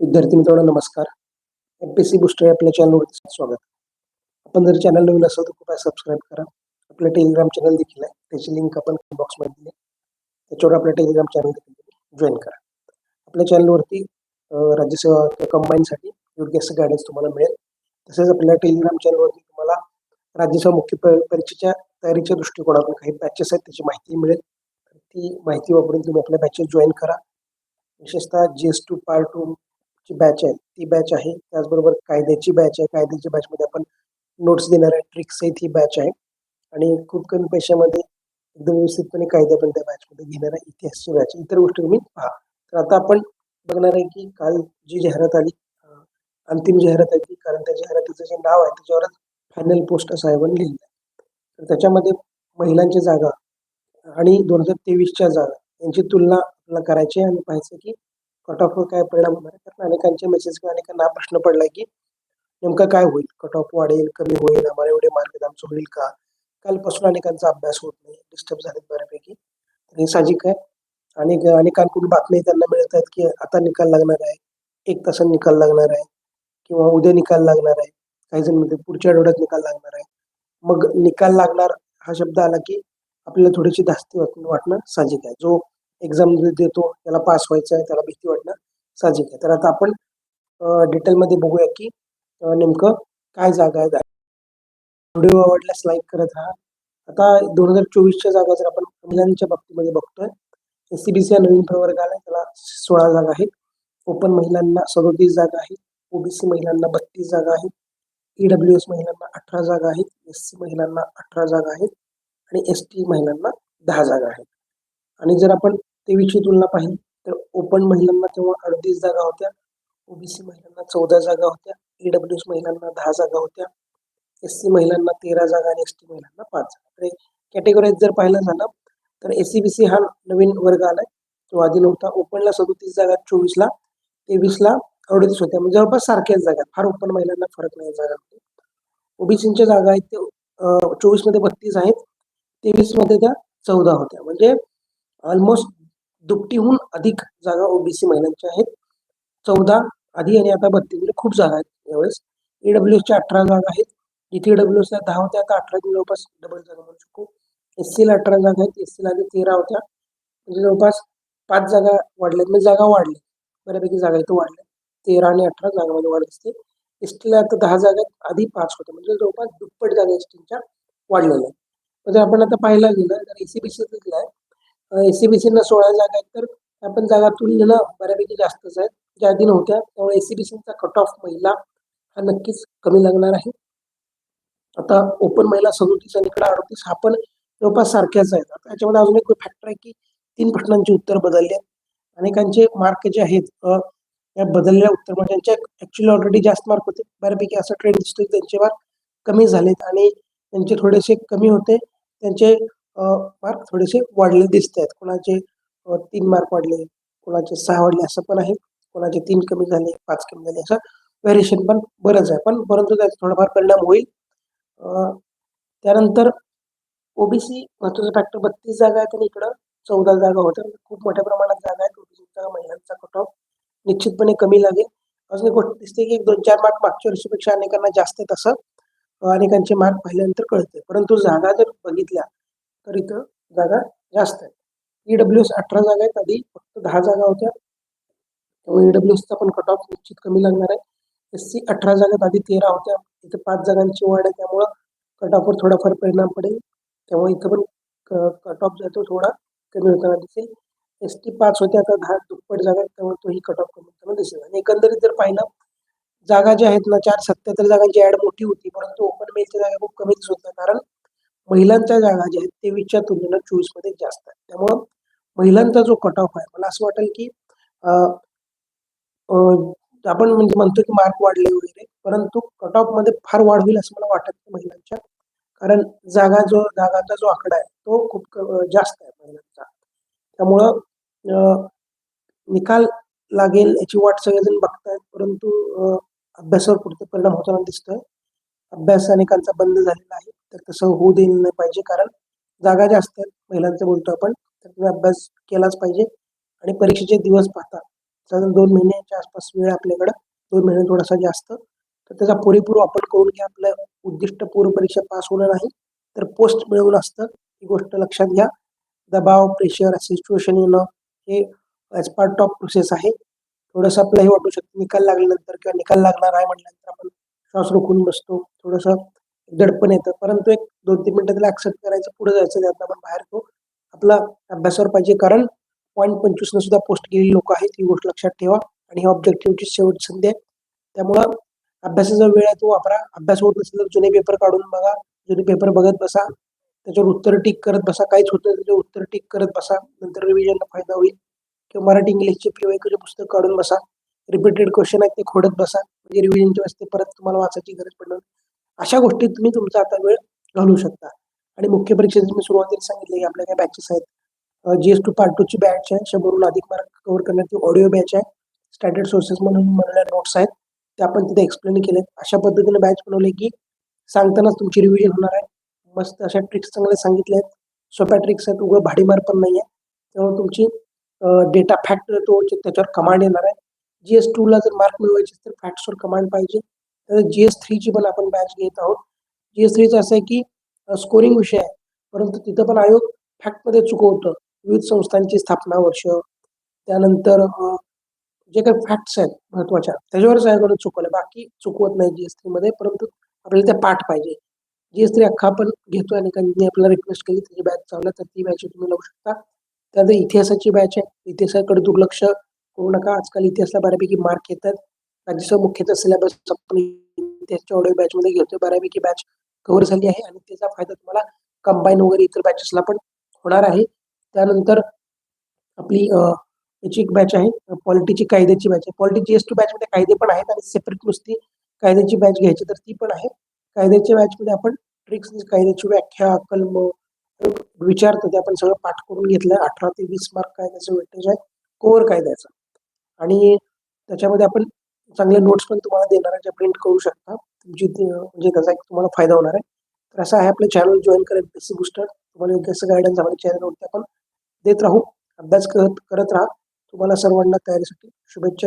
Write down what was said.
विद्यार्थी मित्रांनो नमस्कार. एमपीएससी बुस्टर आपल्या चॅनलवरती स्वागत. आपण जर चॅनल नवीन असेल तर कृपया सबस्क्राईब करा. आपलं टेलिग्राम चॅनल देखील आहे. त्याची लिंक आपण बॉक्समध्ये दिली. आहे. त्याच्यावर आपलं टेलिग्राम चॅनल देखील जॉईन करा. आपल्या चॅनलवरती राज्यसेवा कंबाईनसाठी योग्य असं गायडन्स तुम्हाला मिळेल. तसेच आपल्या टेलिग्राम चॅनलवरती तुम्हाला राज्यसेवा मुख्य परीक्षेच्या तयारीच्या दृष्टिकोनातून काही बॅचेस आहेत त्याची माहिती मिळेल. ती माहिती वापरून तुम्ही आपल्या बॅचेस जॉईन करा. विशेषतः G S two part two ची बॅच आहे. ती बॅच आहे. त्याचबरोबर कायद्याची बॅच आहे. कायद्याच्या बॅचमध्ये आपण नोट्स देणार आहे ट्रिक्स आहेत ही बॅच आहे. आणि खूप कमी पैशामध्ये एकदम व्यवस्थितपणे कायदा पण त्या बॅचमध्ये घेणार आहे. इतिहासची बॅच इतर गोष्टी तुम्ही पहा. तर आता आपण बघणार आहे की काल जी जाहिरात आली अंतिम जाहिरात आहे ती. कारण त्या जाहिरातीचं जे नाव आहे त्याच्यावरच फायनल पोस्ट असं साहेबांनी लिहिलं आहे. तर त्याच्यामध्ये महिलांच्या जागा आणि दोन हजार तेवीसच्या जागा यांची तुलना आपल्याला करायची आहे आणि पाहायचं की कट ऑफवर काय परिणाम होणार आहे? कारण अनेकांचे मेसेज किंवा अनेकांना हा प्रश्न पडलाय की नेमकं काय होईल? कट ऑफ वाढेल कमी होईल आम्हाला एवढे मार्क आमचं होईल का? कालपासून अनेकांचा अभ्यास होत नाही डिस्टर्ब झालेत बऱ्यापैकी. तर हे साहजिक आहे. आणि अनेकांकडून बातमी त्यांना मिळत आहेत की आता निकाल लागणार आहे एक तासात निकाल लागणार आहे किंवा उद्या निकाल लागणार आहे. काही जण म्हणते पुढच्या आठवड्यात निकाल लागणार आहे. मग निकाल लागणार हा शब्द आला की आपल्याला थोडीशी धास्ती वाट- वाटणं साहजिक आहे. जो एक्झाम देतो त्याला पास व्हायचं आहे त्याला भीती वाटणं साहजिक आहे. तर आता आपण डिटेलमध्ये बघूया की नेमकं काय जागा आहे व्हिडिओ आवडल्यास लाईक करत राहा. आता दोन हजार चोवीसच्या जागा जर आपण महिलांच्या बाबतीमध्ये बघतोय एस सी बी सी नवीन प्रवर्ग आला त्याला सोळा जागा आहेत. ओपन महिलांना सदोतीस जागा आहेत. ओबीसी महिलांना बत्तीस जागा आहेत. ईडब्ल्यू एस महिलांना अठरा जागा आहेत. एस सी महिलांना अठरा जागा आहेत. आणि एस टी महिलांना दहा जागा आहेत. आणि जर आपण तेवीसची तुलना पाहिली तर ओपन महिलांना तेव्हा अडतीस जागा होत्या ओबीसी महिलांना चौदा जागा होत्या ईडब्ल्यू एस महिलांना दहा जागा होत्या एस सी महिलांना तेरा जागा आणि एस टी महिलांना पाच जागा. तर कॅटेगोराईज जर पाहिलं झालं तर एस सी बी सी हा नवीन वर्ग आलाय. तो आधी नव्हता. ओपनला सदोतीस जागा चोवीसला तेवीसला अडतीस होत्या. म्हणजे जवळपास सारख्याच जागा. आहेत. फार ओपन महिलांना फरक नाही जागा. होते ओबीसीच्या जागा आहेत ते चोवीसमध्ये बत्तीस आहेत तेवीसमध्ये त्या चौदा होत्या. म्हणजे ऑलमोस्ट दुपटीहून अधिक जागा ओबीसी महिलांच्या आहेत. चौदा आधी आणि आता बत्तीस म्हणजे खूप जागा आहेत यावेळेस. ईडब्ल्यू च्या अठरा जागा आहेत. जिथे ईडब्ल्यू च्या दहा होत्या आता अठरा जवळपास डबल जागा म्हणू शकतो एस सीला अठरा जागा आहेत. एस सीला आधी तेरा होत्या. म्हणजे जवळपास पाच जागा वाढल्यात. म्हणजे जागा वाढल्या. बऱ्यापैकी जागा इथं वाढल्या. तेरा आणि अठरा जागामध्ये वाढ दिसते एस टीला आता दहा जागा आधी पाच होत्या. म्हणजे जवळपास दुप्पट जागा एस टीच्या वाढलेल्या आहेत. म्हणजे आपण आता पाहायला गेलं तर एसीबीसी आहे एसीबीसीना सोळा जागा आहेत. तर त्या पण जागा तुलनेनं बऱ्यापैकी जास्तच आहेत. ज्या आधी नव्हत्या त्यामुळे एसीबीसीचा कट ऑफ महिला हा नक्कीच कमी लागणार आहे. आता ओपन महिला सदोतीस आणि इकडे अडतीस हा पण जवळपास सारख्याच आहेत. आता याच्यामध्ये अजून एक फॅक्टर आहे की तीन प्रश्नांची उत्तर बदलली आहेत. अनेकांचे मार्क जे आहेत या बदललेल्या उत्तर म्हणजे त्यांच्या ऍक्च्युली ऑलरेडी जास्त मार्क होते. बऱ्यापैकी असं ट्रेंड दिसतो की त्यांचे मार्क कमी झालेत आणि त्यांचे थोडेसे कमी होते. त्यांचे मार्क थोडेसे वाढले दिसत आहेत कोणाचे तीन मार्क वाढले कोणाचे सहा वाढले असं पण आहे. कोणाचे तीन कमी झाले पाच कमी झाले असं व्हेरिएशन पण बरंच आहे. पण परंतु त्याचा थोडाफार परिणाम होईल. त्यानंतर ओबीसी महत्त्वाचा फॅक्टर बत्तीस जागा आहेत आणि इकडं चौदा जागा होत्या. खूप मोठ्या प्रमाणात जागा आहेत. ओबीसीचा महिलांचा कट ऑफ निश्चितपणे कमी लागेल. अजून एक गोष्ट दिसते की एक दोन चार मार्क मागच्या वर्षीपेक्षा अनेकांना जास्त आहेत असं अनेकांचे मार्क पाहिल्यानंतर कळते परंतु जागा जर बघितल्या तर इथं जागा जास्त आहेत. ईडब्ल्यू एस अठरा जागा आहेत आधी फक्त दहा जागा होत्या. त्यामुळे ईडब्ल्यू एसचा पण कट ऑफ निश्चित कमी लागणार आहे. एस सी अठरा जागा आधी तेरा होत्या. इथं पाच जागांची वाढ आहे त्यामुळं कट ऑफवर थोडाफार परिणाम पडेल. त्यामुळे इथं पण कट ऑफ जातो थोडा कमी होताना दिसेल. एस टी पाच होत्या आता दहा दुप्पट जागा त्यामुळे तोही कट ऑफ कमी होताना दिसेल. आणि एकंदरीत जर पाहिलं जागा ज्या आहेत ना चार सत्याहत्तर जागांची ऍड मोठी होती परंतु ओपन मेलच्या जागा खूप कमी दिसत होत्या कारण महिलांच्या जागा ज्या आहेत तेवीसच्या तुलनेनं चोवीसमध्ये जास्त आहेत. त्यामुळं महिलांचा जो कट ऑफ आहे मला असं वाटेल की आपण म्हणजे म्हणतो की मार्क वाढले वगैरे परंतु कट ऑफमध्ये फार वाढ होईल असं मला वाटत नाही महिलांच्या. कारण जागा जो जागांचा जो आकडा आहे तो खूप जास्त आहे महिलांचा. त्यामुळं निकाल लागेल याची वाट सगळेजण बघतायत परंतु अभ्यासावर पुढचा परिणाम होताना दिसतोय. अभ्यास अनेकांचा बंद झालेला आहे तर तसं होऊ दे नाही पाहिजे. कारण जागा जास्त आहेत महिलांचं बोलतो आपण तर तुम्ही अभ्यास केलाच पाहिजे आणि परीक्षेचे दिवस पाहता. साधारण दोन महिन्याच्या आसपास वेळ आपल्याकडं दोन महिने थोडासा जास्त. तर त्याचा पुरेपूर वापर करून घ्या. आपलं उद्दिष्ट पूर्व परीक्षा पास होणं नाही तर पोस्ट मिळवून असतं. ही गोष्ट लक्षात घ्या. दबाव प्रेशर सिच्युएशन येणं हे ॲज पार्ट ऑफ प्रोसेस आहे. थोडंसं आपलं हे वाटू शकतं. निकाल लागल्यानंतर किंवा निकाल लागणार आहे म्हटल्यानंतर आपण श्वास रोखून बसतो थोडंसं दडपण येतं. परंतु एक दोन तीन मिनिटं त्याला ऍक्सेप्ट करायचं पुढे जायचं त्यातनं आपण बाहेर तो आपला अभ्यासावर पाहिजे कारण पॉईंट पंचवीसनं सुद्धा पोस्ट केलेली लोक आहेत. ही गोष्ट लक्षात ठेवा. आणि ही ऑब्जेक्टिव्हची शेवट संधी आहे. त्यामुळं अभ्यासाचा वेळ आहे तो वापरा. अभ्यास होत नसेल तर जुने पेपर काढून बघा. जुने पेपर बघत बसा. त्याच्यावर उत्तर टिक करत बसा. काहीच होत नाही त्याच्यावर उत्तर टिक करत बसा. नंतर रिव्हिजनला फायदा होईल. किंवा मराठी इंग्लिशचे पीवायचे पुस्तक काढून बसा. रिपीटेड क्वेश्चन आहेत ते खोडत बसा. म्हणजे रिव्हिजनच्या वेळेस ते परत तुम्हाला वाचायची गरज पडणार अशा गोष्टीत तुम्ही तुमचा आता वेळ घालवू शकता. आणि मुख्य परीक्षेचे मी सुरुवातीला सांगितले की आपल्या काही बॅचेस आहेत. G S two part two ची बॅच आहे. शंभरहून अधिक मार्क कव्हर करण्याची ऑडिओ बॅच आहे. स्टँडर्ड सोर्सेस म्हणून म्हणलेल्या नोट्स आहेत. ते आपण तिथे एक्सप्लेन केलेत. अशा पद्धतीने बॅच बनवले की सांगतानाच तुमची रिव्हिजन होणार आहे. मस्त अशा ट्रिक्स चांगल्या सांगितल्या आहेत सोप्या ट्रिक्स आहेत. उघड भाडीमार पण नाही आहे त्यामुळे तुमची डेटा फॅक्ट तो त्याच्यावर कमांड येणार आहे. जी एस टूला जर मार्क मिळवायचे तर फॅक्ट्सवर कमांड पाहिजे. तर जी एस थ्रीची पण आपण बॅच घेत आहोत. जी एस थ्रीचं असं आहे की स्कोरिंग विषय आहे. परंतु तिथं पण आयोग फॅक्टमध्ये चुकवतं. विविध संस्थांची स्थापना वर्ष. त्यानंतर जे काही फॅक्ट्स आहेत महत्त्वाच्या त्याच्यावरच आयोगाने चुकवलं बाकी चुकवत नाही जी एसमध्ये परंतु आपल्याला ते पाठ पाहिजे. जी एस थ्री अख्खा आपण घेतोय आणि काही आपल्याला रिक्वेस्ट केली त्याची बॅच चालला तर ती बॅच तुम्ही लावू शकता. त्यानंतर इतिहासाची बॅच आहे. इतिहासाकडे दुर्लक्ष करू नका आजकाल इतिहासला बऱ्यापैकी मार्क येतात. राज्यसभा मुख्यतः सिलेबस आपण इतिहासच्या ऑडिओ बॅच मध्ये घेतोय बऱ्यापैकी बॅच कव्हर झाली आहे. आणि त्याचा फायदा तुम्हाला कंबाईन वगैरे इतर बॅचेसला पण होणार आहे. त्यानंतर आपली याची एक बॅच आहे पॉलिटीची कायद्याची बॅच आहे. Polity G S two batch मध्ये कायदे पण आहेत आणि सेपरेट नुसती कायद्याची बॅच घ्यायची तर ती पण आहे. कायद्याच्या बॅच मध्ये आपण ट्रिक्स कायद्याची व्याख्या कलम विचारतो ते आपण सगळं पाठ करून घेतलं. अठरा ते वीस मार्क कायद्याचं वेटेज आहे. कोर कायद्याचा. आणि त्याच्यामध्ये आपण चांगले नोट्स पण तुम्हाला देणार आहे प्रिंट करू शकता. तुमची म्हणजे त्याचा एक तुम्हाला फायदा होणार आहे. तर असं आहे आपलं चॅनल जॉईन करेल बेसिक बुस्टर तुम्हाला योग्य असं गायडन्स आपल्या चॅनलवरती आपण देत राहू. अभ्यास करत करत राहा. तुम्हाला सर्वांना तयारीसाठी शुभेच्छा.